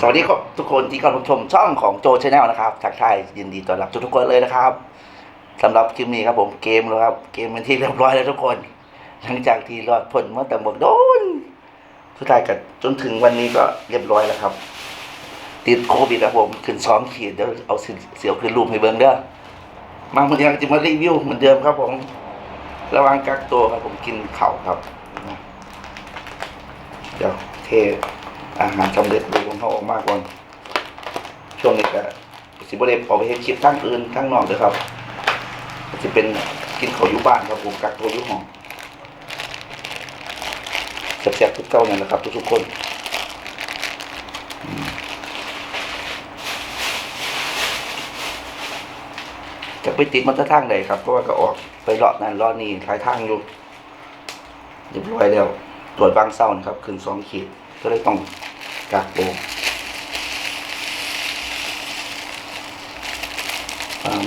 สวัสดีครับทุกคนที่กำลังชมช่องของโจชาแนลนะครับทักทายยินดีต้อนรับทุกๆคนเลยนะครับสำหรับคลิปนี้ครับผมเกมแล้วครับ เกมเป็นที่เรียบร้อยแล้วทุกคน หลังจากที่รอดพ้นมื่อแต่บกโดนสุดท้ายกันจนถึงวันนี้ก็เรียบร้อยแล้วครับ ติดโควิดครับผมขึ้นซ้อมขีดเดี๋ยวเอาเสียวขึ้นรูปให้เบิ้งเด้อมาเหมือนยังจะมารีวิวเหมือนเดิมครับผม ระวังกักตัวครับผมกินเข่าครับเดี๋ยวเท อาหารสำเร็จรูปของเขาออกมากก่อน ช่วงนี้ก็สิบเดออกไปเห็นคลิปทั้งอื่นทั้งนอกเลยครับจะเป็นกินข้าอยู่บ้านครับผมกักตัวอยู่ห้องแซ่บๆทุกเก้านั่นแหละครับ ทุกๆคนจะไปติดมันจะทางใดครับ เพราะว่าก็ออกไปเลาะนั่นเลาะนี่หลายทางอยู่เรียบร้อยแล้วตรวจบางเศร้านะครับขึ้นสองขีด ก็เลยต้องกักตัว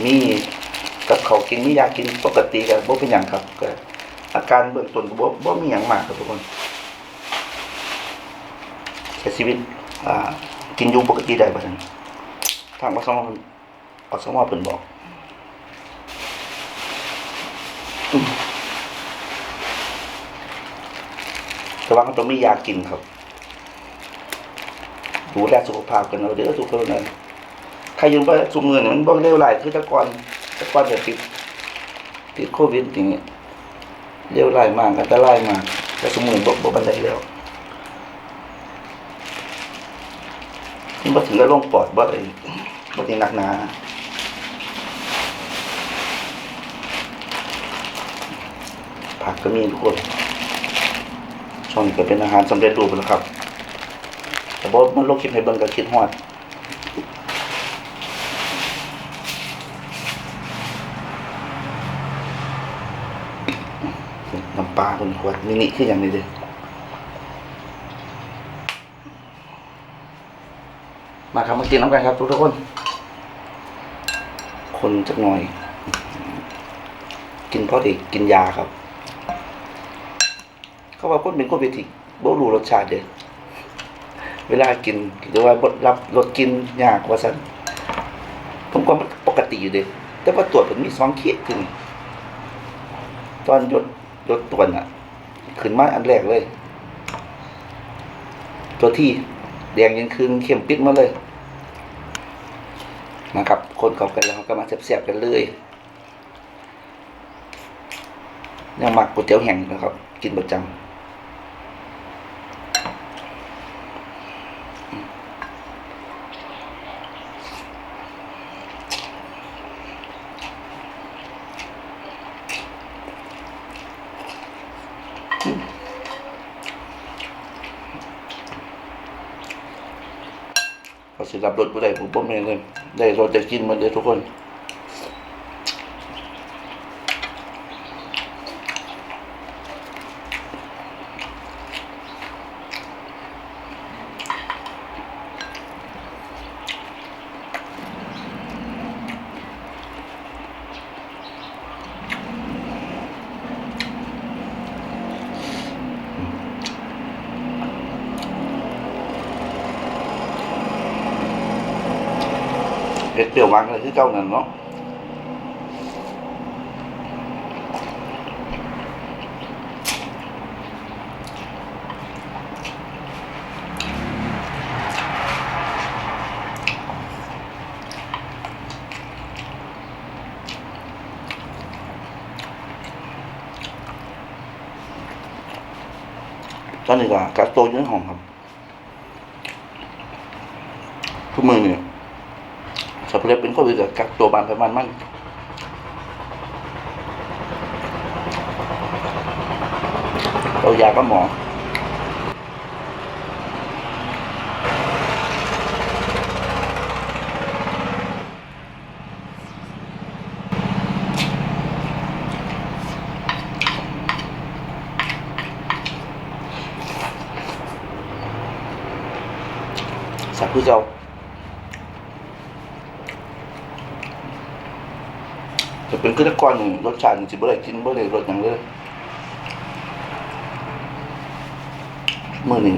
มีกับเขากินมียากินปกติกับบ่เป็นอย่างครับก็อาการเบื้องต้นก็บ่บ่มีอย่างมากครับทุกคนใช้ชีวิตอ่ากินอยู่ปกติได้บ่ทันทางอสมเพิ่นอสมเพิ่นบอกแต่ว่ามันต้องมียากินครับ ดูแลสุขภาพกันเอาเด้อทุกคนนะใครยังไปสุมเงินยมันบ่เร็วไหลายคือตะกอนตะกอนแบบติดติดโควิดอย่างเงี้ยเร็วไหลายมากอันตรายมากแต่สมุนบ่บ่บันไดแล้วมันบ่ถึงกับลงปอดบ่ไอ้บ่ถึงหนักหนาผักก็มีทุกคนช่องนี้ก็เป็นอาหารสำเร็จรูปแล้วครับ แต่บอมันลงคลิปให้เบิ่งก็คิดฮอดน้ำปลาคนขวดมินิคืออย่างนี้เลยมาครับมากินน้ำกันครับ ทุกทุกคน คนจักหน่อย กินเพราะเด็กกินยาครับ เขาว่าคนเป็นโควิดที่บ่รู้รสชาติเด้ เวลากินหรือว่ารับรสกินยากว่าซั่นผมก็ปกติอยู่เด้แต่ว่าตรวจผมมีสองขีดถึงตอนยดยดตรวจน่ะ ขึ้นมาอันแรกเลย ตัวที่แดงยังคืนเข้มปิดมาเลย นะครับ คนเขากันแล้วเขาก็มาแซ่บๆกันเลยยังมักก๋วยเตี๋ยวแห้งนะครับ กินประจำ ก็สิรับรถบ่ได้ผมบ่แม่นเลยได้รถจะกินหมดเลยทุกคน ที่ยววานอะไรคือเก่านั่นเนาะตอนนี้ก็กักตัวอยู่ในห้องครับทุกมือเนี่ย สับเล็บเป็นโควิดกับกักตัวบานประมาณมันเอายาก็หมอสับคือเจ้า จะเป็นขึ้นก้อนรสชาติสิบ่ได้กินบ่ได้รสอย่างเลยมื่อนี้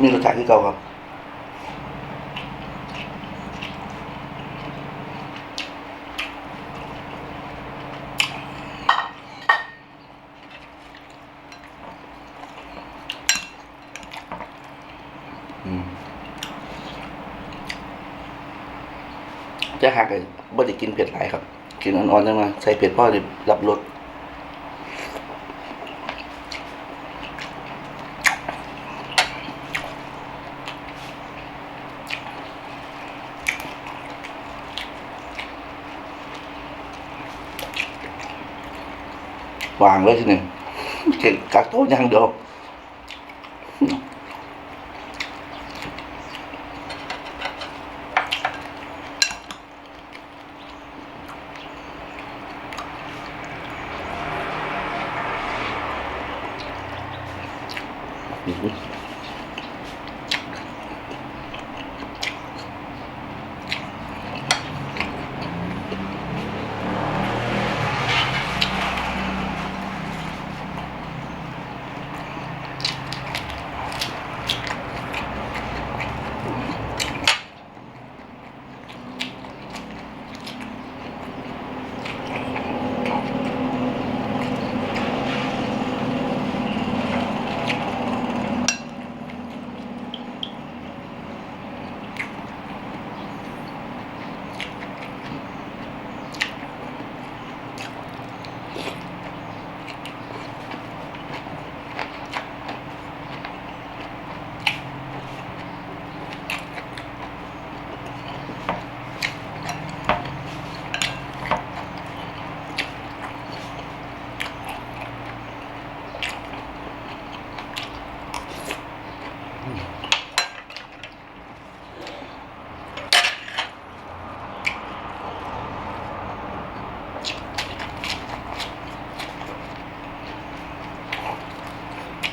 มีรสชาติที่เก่าครับจะหักเลย บ่ได้กินเผ็ดหลายครับ กินอ่อนๆจังมาใส่เผ็ดพ่อได้รับรสวางเลยทีหนึ่งเก่งกักโต๊ะอย่างเดียว Ibu.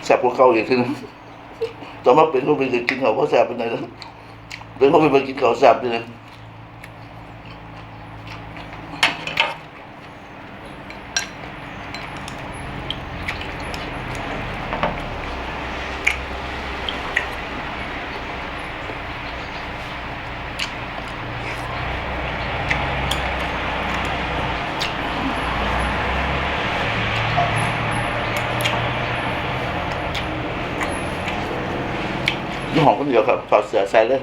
แสบพวกเขาอีกทีนึงต่อมาเป็นก็เป็นกินเขาเพราะแสบเป็นไงแล้วเป็นก็เป็นกินเขาแสบเป็นไง หอมคนเดียวครับถอดเสือใส่เลย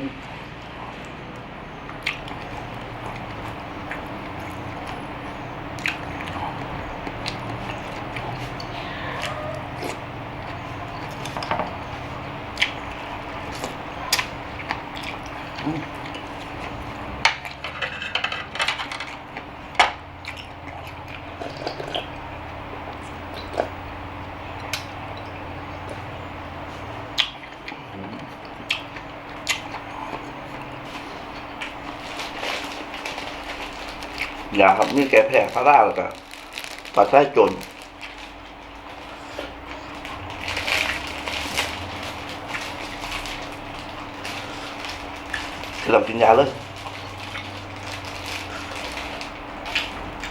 ยาครับนี่แกแพ้พาราแล้วก็ปัดไส้จนเรากินยาเลย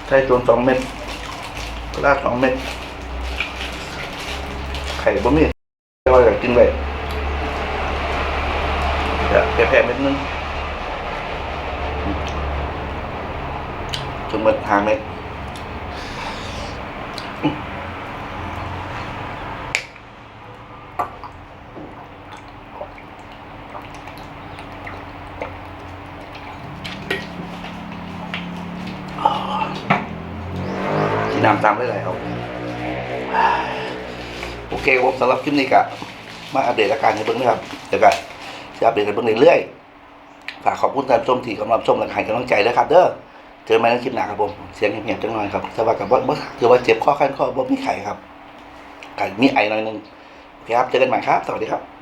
ไส้จนสองเม็ดพาราสองเม็ดไข่บะหมี่แต่ว่าอยากกินไปเลยแกแพ้เม็ดนึง จน หมดห้าเม็ดที่น้ำตามได้เลยครับโอเคครับผมสำหรับคลิปนี้ก็มาอัปเดตอาการให้เบิ่งนะครับ เดี๋ยวก็จะอัปเดตให้เบิ่งเรื่อยๆฝากขอบคุณท่านผู้ชมที่กำลังชมและให้กำลังใจนะครับ เด้อ เจอไหมในคลิปหน้าครับผมเสียงเงียบๆจังหน่อยครับสบายกับว่าบ่คือว่าเจ็บข้อขั้นข้อบ่มีไข้ครับไข่มีไอหน่อยหนึงโอเคครับเจอกันใหม่ครับ สวัสดีครับ